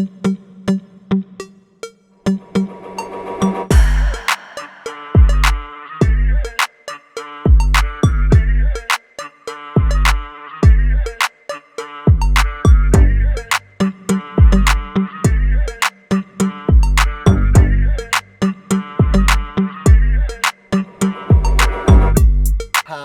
พา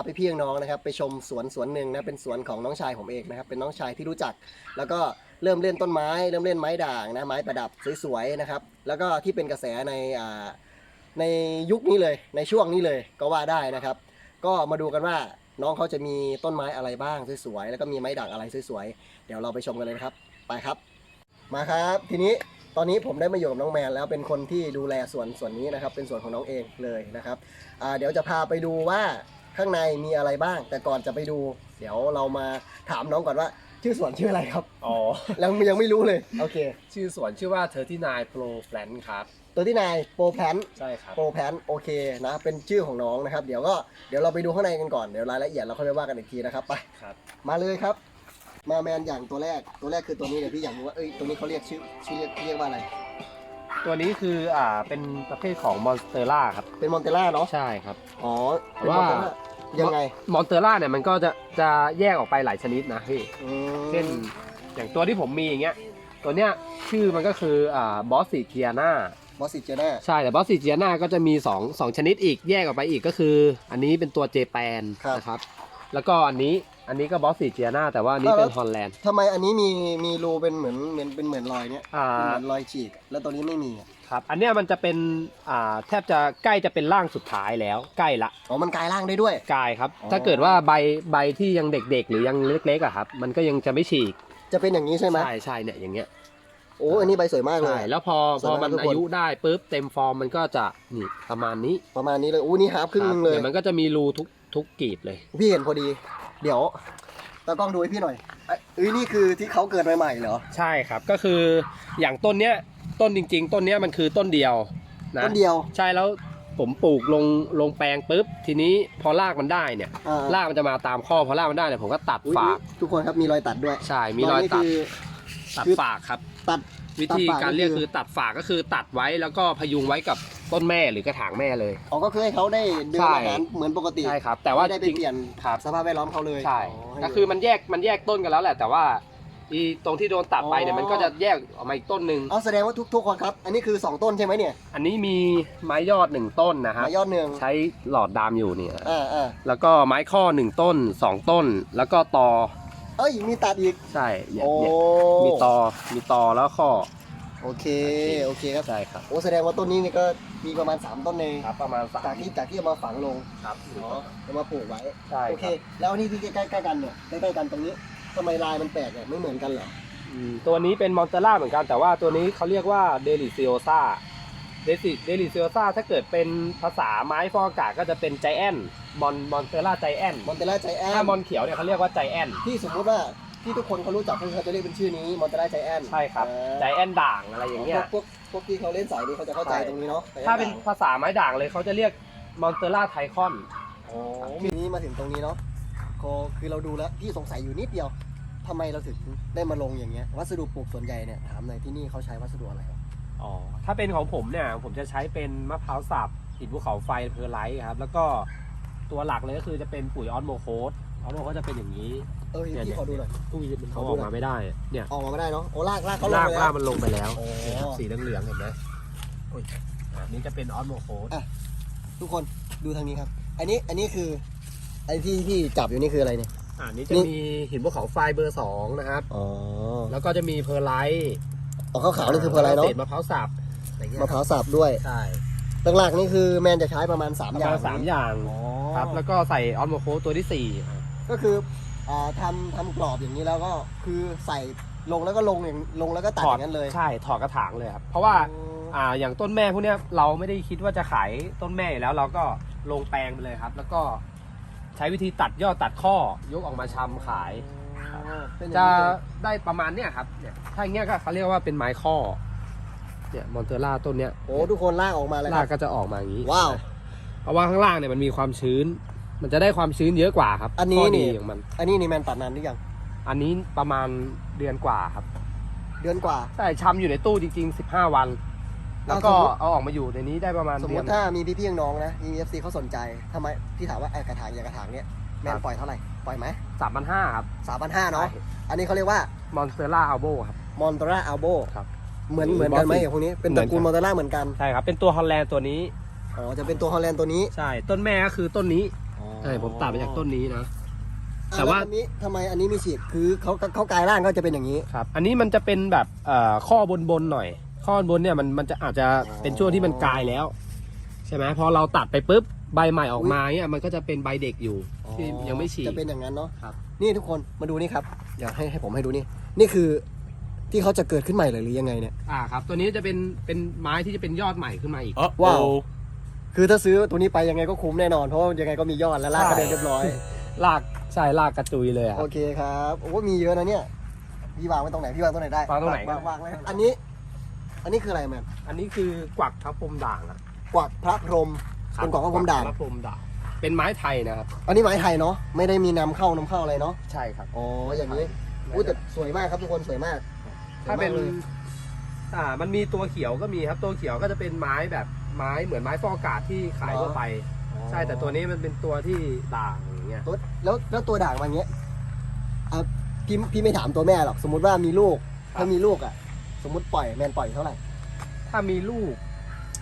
ไปพี่น้องนะครับ ไปชมสวนสวนหนึ่งนะเป็นสวนของน้องชายผมเองนะครับ เป็นน้องชายที่รู้จักแล้วก็ เริ่มเล่นต้นไม้ เริ่มเล่นไม้ด่างนะไม้ประดับสวยๆนะครับ แล้วก็ที่เป็นกระแสในในยุคนี้เลยในช่วงนี้เลยก็ว่าได้นะครับ ก็มาดูกันว่าน้องเขาจะมีต้นไม้อะไรบ้างสวยๆแล้วก็มีไม้ด่างอะไรสวยๆเดี๋ยวเราไปชมกันเลยครับ ไปครับ มาครับ ทีนี้ตอนนี้ผมได้มาอยู่กับน้องแมนแล้วเป็นคนที่ดูแลสวนสวนนี้นะครับ เป็นสวนของน้องเองเลยนะครับเดี๋ยวจะพาไปดูว่าข้างในมีอะไรบ้าง แต่ก่อนจะไปดู เดี๋ยวเรามาถามน้องก่อนว่า ชื่อสวนชื่ออะไรครับอ๋อ ยังยังไม่รู้เลย โอเคชื่อสวนชื่อว่า39 Pro Plant ครับ ตัวที่นายโปรแพนใช่ครับ โปรแพนโอเคนะ เป็นชื่อของน้องนะครับ เดี๋ยวก็เดี๋ยวเราไปดูข้างในกันก่อน เดี๋ยวรายละเอียดเราค่อยไปว่ากันอีกทีนะครับ ไป ครับ มาเลยครับ มาแมนอย่างตัวแรก ตัวแรกคือตัวนี้เดี๋ยวพี่อยากรู้ว่าเอ้ยตัวนี้เขาเรียกชื่อชื่อเรียกเรียกว่าอะไร ตัวนี้คืออ่าเป็นประเภทของ Monstera ครับ เป็นมอนเตล่าเนาะ ใช่ครับ อ๋อเป็นว่า มอนเตล่ายังไง Monstera เนี่ยมันก็จะจะแยกออกไปหลายชนิดนะพี่อืมเช่นอย่างตัวที่ผมมีอย่างเงี้ยตัวเนี้ยชื่อมันก็คืออ่าบอสซิเจียนาบอสซิเจน่าใช่แต่บอสซิเจียนาก็จะมี2 2ชนิดอีกแยกออกไปอีกก็คือ อันนี้เป็นตัวเจแปนนะครับ แล้วก็อันนี้อันนี้ก็บอสซิเจียนาแต่ว่าอันนี้เป็นฮอลแลนด์ทำไมอันนี้มีมีรูเป็นเหมือนเหมือนเป็นเหมือนรอยเนี้ยอ่าเป็นเหมือนรอยฉีก แล้วตัวนี้ไม่มีอะ ครับ อันเนี้ยมันจะเป็นอ่าแทบจะใกล้จะเป็นร่างสุดท้ายแล้วใกล้ละอ๋อมันกลายร่างได้ด้วยกายครับ อ๋อ ถ้าเกิดว่าใบใบที่ยังเด็กๆ หรือยังเล็กๆอะครับ มันก็ยังจะไม่ฉีกจะเป็นอย่างนี้ใช่ไหมใช่ใช่เนี่ยอย่างเงี้ยโอ้อันนี้ใบสวยมากเลใช่ย แล้วพอสวยพอมากมันทุกคน อายุได้ปุ๊บเต็มฟอร์มมันก็จะนี่ประมาณนี้ประมาณนี้เลยอู้นี่ฮาร์ฟครึ่งคหรับนึงเลยดี๋วมันก็จะมีรูทุกทุกกรีบเลย พี่เห็นพอดี เดี๋ยวตากล้องดูให้พี่หน่อยเอ้ยเอ้ยนี่คือที่เขาเกิดใหม่ๆเหรอ ใช่ครับก็คืออย่างต้นเนี้ย ต้นจริง ๆ ต้นเนี้ยมันคือต้นเดียวนะต้นเดียว ใช่แล้วผมปลูกลงลงแปลงปุ๊บทีนี้พอรากมันได้เนี่ยอ่ารากมันจะมาตามข้อพอรากมันได้เนี่ยผมก็ตัดอุ๊ยฝากทุกคนครับมีรอยตัดด้วยใช่มีรอยนี่ตัดคือตัดคือฝากครับ ตัด วิธีตัดฝากการเรียกนี่คือคือตัดฝากก็คือตัดไว้แล้วก็พยุงไว้กับต้นแม่หรือกระถางแม่เลย อ๋อก็คือให้เขาได้เดินใช่ อาหารเหมือนปกติใช่ครับ แต่ว่าไม่ได้ไปจริง เปลี่ยนครับสภาพแวดล้อมเขาเลยใช่ให้ก็คือมันแยกมันแยกต้นกันแล้วแหละ แต่ว่า อีตรงที่โดนตัดไปเนี่ยอ๋อมันก็จะแยกออกมาอีกต้นหนึ่งเอาแสดงว่าทุกทุกคนครับ อันนี้คือ 2 ต้นใช่ไหมเนี่ยอันนี้มีไม้ยอดหนึ่งต้นนะครับมายอดหนึ่งใช้หลอดดามอยู่เนี่ยอ่าอ่าแล้วก็ไม้ข้อหนึ่งต้นสองต้น แล้วก็ตอเอ้ยมีตัดอีกใช่เนี่ยโอ้เนี่ยมีตอมีตอแล้วข้อโอเคโอเคครับใช่ครับโอ้แสดงว่าต้นนี้นี่ก็มีประมาณ 3 ต้นเองครับ ประมาณสาจากมที่จากที่เอามาฝังลงครับเนาะเอามาปลูกไว้ใช่โอคเครับแล้วอันนี้ที่ใกล้ๆกันเนี่ยใกล้ๆกันตรงนี้ ทำไมลายมันแปลกเนี่ยไม่เหมือนกันเหรอ อืมตัวนี้เป็นมอนเตล่าเหมือนกันแต่ว่าตัวนี้เขาเรียกว่าเดลิซิโอซาเดลิเดลิซิโอซาถ้าเกิดเป็นภาษาไม้ฟอกอากาศก็จะเป็นใจแอนมอนมอนเตล่าใจแอนมอนเตล่าใจแอนถ้ามอนเขียวเนี่ยเขาเรียกว่าใจแอนที่สมมุติว่าที่ทุกคนเขารู้จักเขาจะเรียกเป็นชื่อนี้มอนเตล่าใจแอนใช่ครับใจแอนด่างอะไรอย่างเงี้ย พวกพวกที่เขาเล่นสายนี้เขาจะเข้าใจใช่ ตรงนี้เนาะถ้าเป็นภาษาไม้ด่างเลยเขาจะเรียกมอนเตล่าไทคอนโอ้มีนี้มาถึงตรงนี้เนาะ ก็คือเราดูแล้วพี่สงสัยอยู่นิดเดียวทำไมเราถึงได้มาลงอย่างเงี้ยวัสดุปลูกส่วนใหญ่เนี่ยถามหน่อยที่นี่เขาใช้วัสดุอะไรวะอ๋อถ้าเป็นของผมเนี่ยผมจะใช้เป็นมะพร้าวสับหินภูเขาไฟเพอร์ไลท์ครับแล้วก็ตัวหลักเลยก็คือจะเป็นปุ๋ยออสโมโคสออสโมโคสจะเป็นอย่างนี้ เออเนี่ย พี่ขอดูหน่อยอุ้ยมันเขาออกมาไม่ได้เนี่ยออกมาไม่ได้เนาะโอ้ลากลากเขาลงลากไปลาแล้กวมันลงไปแล้วโอ้ เนี่ยครับสีเหลืองๆเห็นไหมอุ้ยอันนี้จะเป็นออสโมโคส ทุกคนดูทางนี้ครับ อันนี้อันนี้คือ ไอ้ที่ที่จับอยู่นี่คืออะไรเนี่ยอันนี้จะนี่ มีหินภูเขาไฟเบอร์สองนะครับ อ๋อแล้วก็จะมีเพอร์ไลท์อ๋อขาวๆนี่คือเพออะไรเนาะศษมะพร้าวสับอะไรเงี้ยมะพร้าวสับด้วยใช่หลักๆนี่คือแมนจะใช้ประมาณป3ระอย่ามางณสามอย่างอ๋อครับแล้วก็ใส่ออสโมโคสตัวที่สี่ก็คืออ่าทำทำกรอบอย่างนี้แล้วก็คือใส่ลงแล้วก็ลงอย่างลงแล้วก็ตัดอย่างนั้นเลยใช่ถอดกระถางเลยครับ เพราะว่าอ่าอย่างต้นแม่พวกเนี้ยเราไม่ได้คิดว่าจะขายต้นแม่อยู่แล้ว เราก็ลงแปลงไปเลยครับ แล้วก็ ใช้วิธีตัดยอดตัดข้อยกออกมาชำขายอ๋อเป็นอจะย่างนี้เลยได้ประมาณเนี้ยครับเนี่ยถ้าอย่างเงี้ยก็เขาเรียกว่าเป็นไม้ข้อเนี่ยมอนเตอร่าต้นเนี้ยโอ้ทุกคนลากออกมาเลยครากรับก็จะออกมาอย่างนี้ว้าว เพราะว่าข้างล่างเนี่ยมันมีความชื้น มันจะได้ความชื้นเยอะกว่าครับอันนี้ข้ดีนี่ของมัน อันนี้นี่แมนตัดนานหรือยัง อันนี้ประมาณเดือนกว่าครับเดือนกว่าใช่ชำอยู่ในตู้จริงๆ 15 วัน แล้วก็เอาสมมุติเอาออกมาอยู่ในนี้ได้ประมาณสมเดืมอนติถ้ามีพี่ๆน้องๆนะมีเอฟซีเขาสนใจทำไมพี่ถามว่าไอ้กระถางอย่างกระถางเนี้ยแมนครับปล่อยเท่าไหร่ปล่อยไหมสามพันห้าครับสามพันห้าเนาะอันนี้เขาเรียกว่ามอนสเตอร่าอัลโบครับมอนตราอัลโบครับเหมือนหรือเหมือนกันไหม Boston อย่างพวกนี้เป็นเหมืตอนระกูลกันมอนตราเหมือนกันใช่ครับเป็นตัวฮอลแลนด์ตัวนี้อ๋อจะเป็นตัวฮอลแลนด์ตัวนี้ใช่ต้นแม่ก็คือต้นนี้ใช่ผมตัดมาจากต้นนี้นะแต่ว่าอ่ล้อันนี้ทำไมอันนี้มีฉีกคือเขาเขากลายร่างก็จะเป็นอย่างนี้ครับ อันนี้มันจะเป็นแบบเอ่อข้อบนบนๆหน่อย ข้อบนๆเนี่ยมันมันจะอาจจะเป็นช่วงที่มันกลายแล้ว ใช่ไหมพอเราตัดไปปุ๊บใบใหม่ออกมาเนี่ยมันก็จะเป็นใบเด็กอยู่ที่ยังไม่ฉีกจะเป็นอย่างนั้นเนาะครับ นี่ทุกคนมาดูนี่ครับ อยากให้ให้ผมให้ดูนี่ นี่คือที่เขาจะเกิดขึ้นใหม่เลยหรือยังไงเนี่ยอ่าครับ ตัวนี้จะเป็นเป็นไม้ที่จะเป็นยอดใหม่ขึ้นมาอีกว้าวคือถ้าซื้อตัวนี้ไปยังไงก็คุ้มแน่นอนเพราะว่ายังไงก็มียอดและรากกระเด็นเรียบร้อยลากใช่ลากกระจุยเลยอะคโอรับเคครับโอ้มีเยอะนะเนี่ยพี่วางไว้ตรงไหนพี่วางตรงไหนได้วางตรงไหนวางวางเลยอันนี้ อันนี้คืออะไรแมนอันนี้คือกวักพระพรหมด่างอะกวักพระพรหมเป็นกวักพระพรหมด่างพระพรหมด่าง เป็นไม้ไทยนะครับ อันนี้ไม้ไทยเนาะไม่ได้มีนำเข้านำเข้าอะไรเนาะใช่ครับอ๋ออย่างนี้อุ้ยแต่สวยมากครับทุกคนสวยมากถ้าเป็น สวยมกลยอ่า มันมีตัวเขียวก็มีครับ ตัวเขียวก็จะเป็นไม้แบบไม้เหมือนไม้ฟอกอากาศที่ขายทั่วไป ใช่ แต่ตัวนี้มันเป็นตัวที่ด่างอย่างเงี้ย ตัวแล้วแล้วตัวด่างมาอย่างเงี้ยอะพี่พี่ไม่ถามตัวแม่หรอกสมมติว่ามีลูก ถ้ามีลูกอะ สมมติปล่อยแมนปล่อยเท่าไหร่ถ้ามีลูก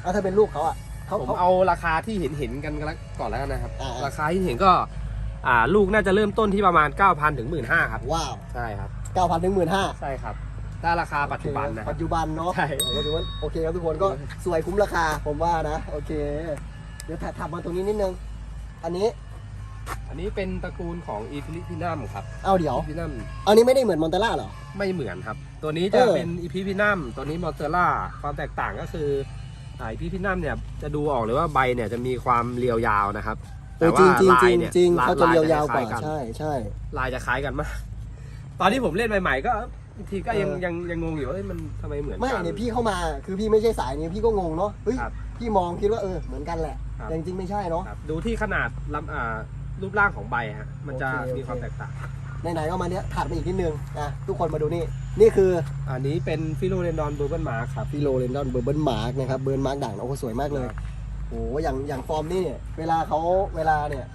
เอาถ้าเป็นลูกเขาอะเขาผมเขา เอาราคาที่เห็นเห็นๆกันก่อนแล้วกันนะครับ อ่าๆ ราคาที่เห็นก็ อ่าลูกน่าจะเริ่มต้นที่ประมาณ 9,000ถึง15,000ครับว้าวใช่ครับ เก้าพันถึงหมื่นห้า ใช่ครับ ถ้าราคาปัจจุบันนะครัปับ จจุบันเนาะใช่ปัจจุบันโอเคครับทุกคนก็สวยคุ้มราคาผมว่านะ โอเค เดี๋ยวถัดมาตรงนี้นิดนึง อันนี้ อันนี้เป็นตระกูลของอีฟิลิพินัมครับเอาเดี๋ยวอีฟินัมอันนี้ไม่ได้เหมือนมอนเตล่าเหรอ ไม่เหมือนครับ ตัวนี้จะเออ เป็นอีพิพินัมตัวนี้มอเตอร่าความแตกต่างก็คืออ่าอีพิพินัมเนี่ยจะดูออกเลยว่าใบเนี่ยจะมีความเรียวยาวนะครับเออจริงจริงจริงเนี่ยจริงลเขาจะเรียวยาวกว่าลจะคล้ๆนใช่ใช่ ลายจะคล้ายกันมาก ตอนที่ผมเล่นใหม่ๆก็บางทีก็ยังเออ ยังยังงงอยู่ว่าเอ้ยมันทำไมเหมือนไม่กันเนี่ยพี่เข้ามาคือพี่ไม่ใช่สายนี้พี่ก็งงเนาะเฮ้ยครับพี่มองคิดว่าเออเหมือนกันแหละ ครับ แต่จริงๆไม่ใช่เนาะ ครับดูที่ขนาดลำอ่า รูปร่างของใบฮะมันจะโอเคมีความโอเคแตกต่างไหนๆก็มาเนี้ยถัดมาอีกนิดนึงอะทุกคนมาดูนี่ นี่คืออันนี้เป็นฟิโลเรนดอนเบอร์เบิลมาครับฟิโลเรนดอนเบอร์เบิลมาร์กนะครับเบิร์นมาร์กด่างโอ้โหสวยมากเลยครับโอ้โหอย่างอย่างฟอร์มนี่เนี่ยเวลาเขาเวลาเนี่ย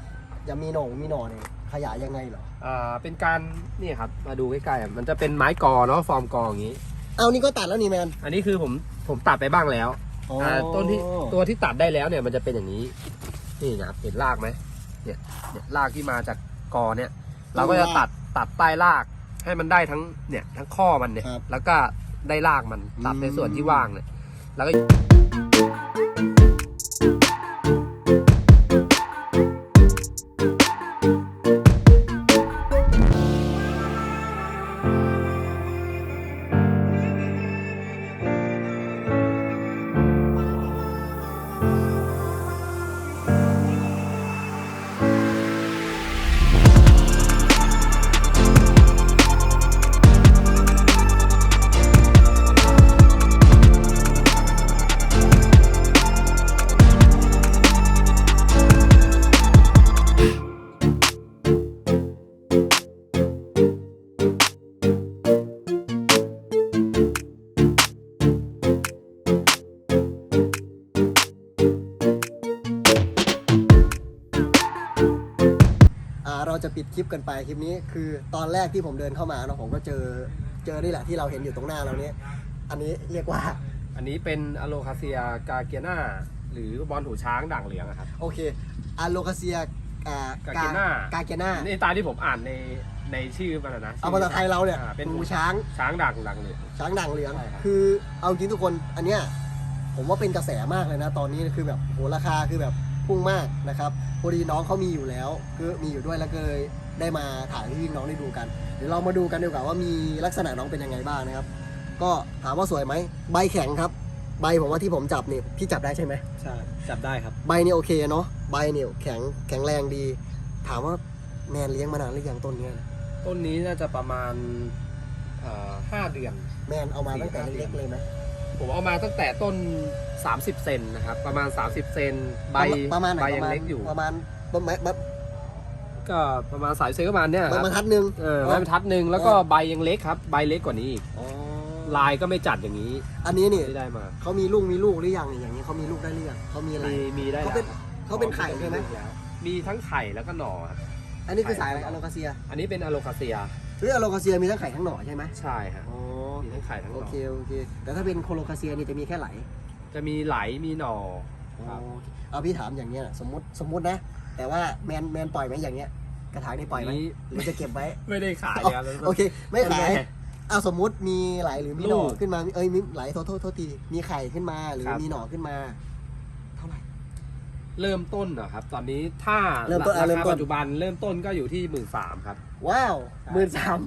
จะมีหน่งมีหน่อเนี่ยขยายยังไงเหรออ่าเป็นการนี่ครับมาดูใกล้ๆอะมันจะเป็นไม้กอเนาะฟอร์มกออย่างนี้เอานี่ก็ตัดแล้วนี่แมนอันนี้คือผมผมตัดไปบ้างแล้วอ๋อ่าต้นที่ตัวที่ตัดได้แล้วเนี่ยมันจะเป็นอย่างนี้นี่นะครับเห็นรากไหม เนี่ยเนี่ยรากที่มาจากกอเนี่ย เราก็จะตัดตัดใต้ราก ให้มันได้ทั้งเนี่ยทั้งข้อมันเนี่ย ครับแล้วก็ได้รากมันตัดในอืมส่วนที่ว่างเนี่ยแล้วก็ ปิดคลิปกันไปคลิปนี้คือตอนแรกที่ผมเดินเข้ามาเนาะผมก็เจอเจอนี่แหละที่เราเห็นอยู่ตรงหน้าเราเนี่ยอันนี้เรียกว่า อันนี้เป็นอโลคาเซียกาเกียนาหรือบอลหูช้างด่างเหลืองอะครับโอเคอะโลคาเซียอ่ากาเกน่ากาเกน่านี่ตามที่ผมอ่านในในชื่อมันอะนะเอาภาษาไทยเราเนี่ยอ่เป็นหูช้าง ช้างด่างด่างเหลือง ช้างด่างเหลือง ใช่ครับ คือเอาจริงทุกคนอันเนี้ยผมว่าเป็นกระแสมากเลยนะ ตอนนี้คือแบบโหราคาคือแบบ พุ่งมากนะครับพอดีน้องเขามีอยู่แล้วคือมีอยู่ด้วยแล้วก็เลยได้มาถ่ายให้พี่น้องได้ดูกัน เดี๋ยวเรามาดูกันดีกว่าว่ามีลักษณะน้องเป็นยังไงบ้างนะครับ ก็ถามว่าสวยไหมใบแข็งครับ ใบผมว่าที่ผมจับนี่พี่จับได้ใช่ไหมใช่จับได้ครับ ใบนี่โอเคเนาะใบเนี่ยแข็งแข็งแรงดี ถามว่าแมนเลี้ยงมานานหรือยังต้นเนี้ยต้นนี้น่าจะประมาณเอ่อห้าเดือน แมนเอามาตั้งแต่เล็กๆเลยไหม ผมเอามาตั้งแต่ต้น 30 เซนนะครับ ประมาณ 30 เซนใบประมาณไหนใบปยัระงมาณเล็กอยู่ ประมาณประมาณแบบก็ประมาณสายเซนประมาณเนี้ยคปรัระบมาณทัดหนึ่งเออไม้บรรทัดหนึ่งแล้วก็ใบยังเล็กครับ ใบเล็กกว่านี้อีกอ๋อลายก็ไม่จัดอย่างนี้อันนี้นี่ที่ได้มาเขามีลูกมีลูกหรือยังอย่างนี้เขามีลูกได้หรือยังเขามีอะไร มีมีได้เขาเป็น แล้วเขาเป็นไข่ใช่ไหมแล้วมีทั้งไข่แล้วก็หน่อครับอันนี้คือสายอะไรอะโลคาเซีย อันนี้เป็นอะโลคาเซีย หรืออะโลคาเซียมีทั้งไข่ทั้งหน่อใช่ไหมใช่ฮะอ๋อมีทั้งไข่ทั้งหโอน่อเคโอเค แต่ถ้าเป็นโคโลคาเซียนี่จะมีแค่ไหลจะมีไหลมีหน่อ ครับ โอเคเอาพี่ถามอย่างเงี้ยสมมติสมมตินะ แต่ว่าแมนแมนปล่อยไหมอย่างเงี้ย กระถางนี่ปล่อยไหมนี้หรือจะเก็บไว้ ไม่ได้ขายครับโอเค ไม่ขายไม่เอาสมมุติมีไหลหรือมีหน่อลูก ขึ้นมา เอ้ยมีไหลโทษโทษโทษทีมีไข่ขึ้นมาหรือครับมีหน่อขึ้นมาเท่าไหร่ เริ่มต้นนะครับ ตอนนี้ถ้าเริ่มต้นอะราเริ่มคาต้น ปัจจุบันเริ่มต้นก็อยู่ที่หมื่นสามครับ ว้าวใช่หมื่นสาม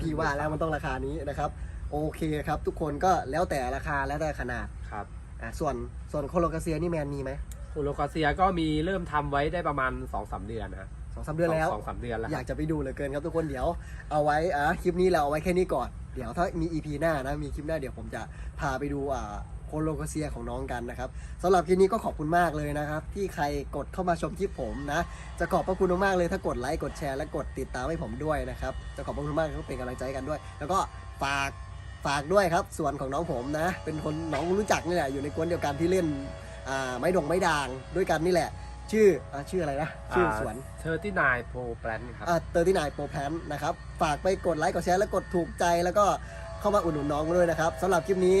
พี่ว่าแล้วมันต้องราคานี้นะครับ โอเคครับ ทุกคนก็แล้วแต่ราคาแล้วแต่ขนาดครับอะส่วนส่วนโคโลคาเซียนี่แมนมีไหมโคโลคาเซียก็มีเริ่มทำไว้ได้ประมาณ2อสเดือนนะฮะสองสามเดือนแล้ว สองสามเดือนแล้วอยากจะไปดูเหลือเกินครับทุกคนเดี๋ยวเอาไว้อะคลิปนี้เราเอาไว้แค่นี้ก่อน เดี๋ยวถ้ามี EP หน้านะมีคลิปหน้าเดี๋ยวผมจะพาไปดูอ่า โคโลคาเซียของน้องกันนะครับสำหรับคลิปนี้ก็ขอบคุณมากเลยนะครับ ที่ใครกดเข้ามาชมคลิปผมนะ จะขอบพระคุณมากๆเลยถ้ากดไลค์กดแชร์และกดติดตามให้ผมด้วยนะครับ จะขอบพระคุณมากที่เป็นกำลังใจให้กันด้วย แล้วก็ฝากฝากด้วยครับ ส่วนของน้องผมนะ เป็นคนน้องรู้จักนี่แหละอยู่ในกวนเดียวกันที่เล่นอ่าไม้ดงไม้ด่างด้วยกันนี่แหละ ชื่ออ่าชื่ออะไรนะ ชื่อสวนเทอร์ที่นายโปรแปลนครับเตอร์ที่นายโปรแพนนะครับ ฝากไปกดไลค์กดแชร์และกดถูกใจแล้วก็เข้ามาอุดหนุนน้องด้วยนะครับสำหรับคลิปนี้